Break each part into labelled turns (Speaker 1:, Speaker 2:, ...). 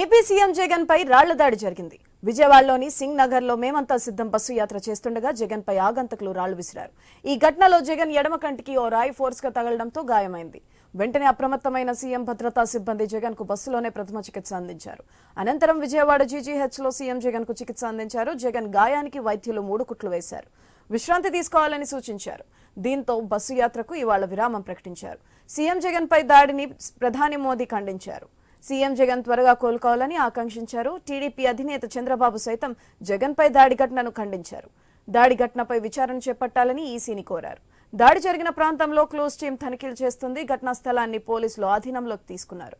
Speaker 1: AP CM Jagan పై రాళ్ళ దాడి జరిగింది. విజయవాడలోని సింగ్ నగర్లో మేమంతా సిద్ధం బస్సు యాత్ర చేస్తుండగా జగన్ పై ఆగంతకులు రాళ్ళు విసిరారు. ఈ ఘటనలో జగన్ ఎడమ కంటికి ఓ రాయి ఫోర్స్గా తగలడంతో గాయమైంది. వెంటనే అప్రమత్తమైన సీఎం భద్రతా సిబ్బంది జగన్కు బస్సులోనే ప్రథమ చికిత్స అందించారు. అనంతరం విజయవాడ జీజీహెచ్లో సీఎం జగన్కు చికిత్స అందించారు. జగన్ గాయానికి వైద్యులు మూడు కుట్లు వేశారు. విశ్రాంతి తీసుకోవాలని సూచించారు. దీంతో బస్సు యాత్రకు ఇవాళ విరామం ప్రకటించారు. సీఎం జగన్ పై దాడిని ప్రధాని మోదీ ఖండించారు. సీఎం జగన్ త్వరగా కోలుకోవాలని ఆకాంక్షించారు. టీడీపీ అధినేత చంద్రబాబు సైతం జగన్పై దాడి ఘటనను ఖండించారు. దాడి ఘటనపై విచారణ చేపట్టాలని ఈసీని కోరారు. దాడి జరిగిన ప్రాంతంలో క్లోజ్ టీం తనిఖీలు చేస్తుంది. ఘటనా స్థలాన్ని పోలీసులు ఆధీనంలోకి తీసుకున్నారు.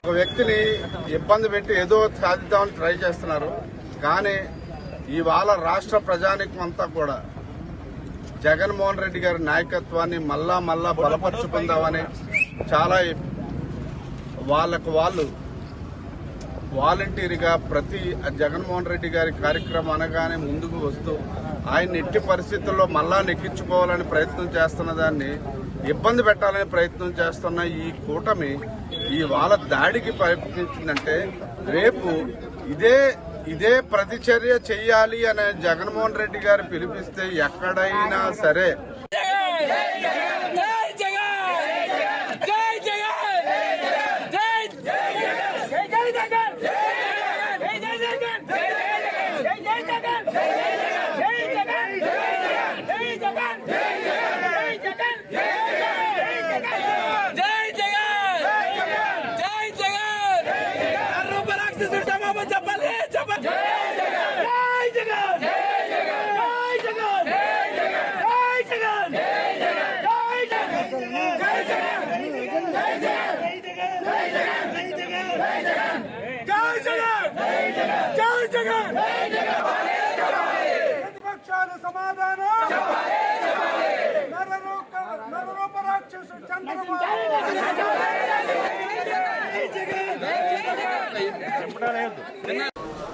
Speaker 2: ఒక వ్యక్తిని ఇబ్బంది పెట్టి ఏదో సాధిద్దామని ట్రై చేస్తున్నారు. కానీ ఇవాళ రాష్ట్ర ప్రజానికం అంతా కూడా జగన్మోహన్ రెడ్డి గారి నాయకత్వాన్ని మళ్ళా మళ్ళా బలపరుచుకుందామని చాలా వాళ్ళకు వాళ్ళు వాలంటీర్గా ప్రతి జగన్మోహన్ రెడ్డి గారి కార్యక్రమం అనగానే ముందుకు వస్తూ ఆయన ఎట్టి పరిస్థితుల్లో మళ్ళా నెక్కించుకోవాలని ప్రయత్నం చేస్తున్న దాన్ని ఇబ్బంది పెట్టాలని ప్రయత్నం చేస్తున్న ఈ కూటమి ఈ వాళ్ళ దాడికి ప్రయత్నించిందంటే రేపు ఇదే ఇదే ప్రతిచర్య చెయ్యాలి అనే జగన్మోహన్ రెడ్డి గారు పిలిపిస్తే ఎక్కడైనా సరే
Speaker 3: ప్రతిపక్షాలు సమాధానం నరరూపరాక్షసుడు చంద్రబాబు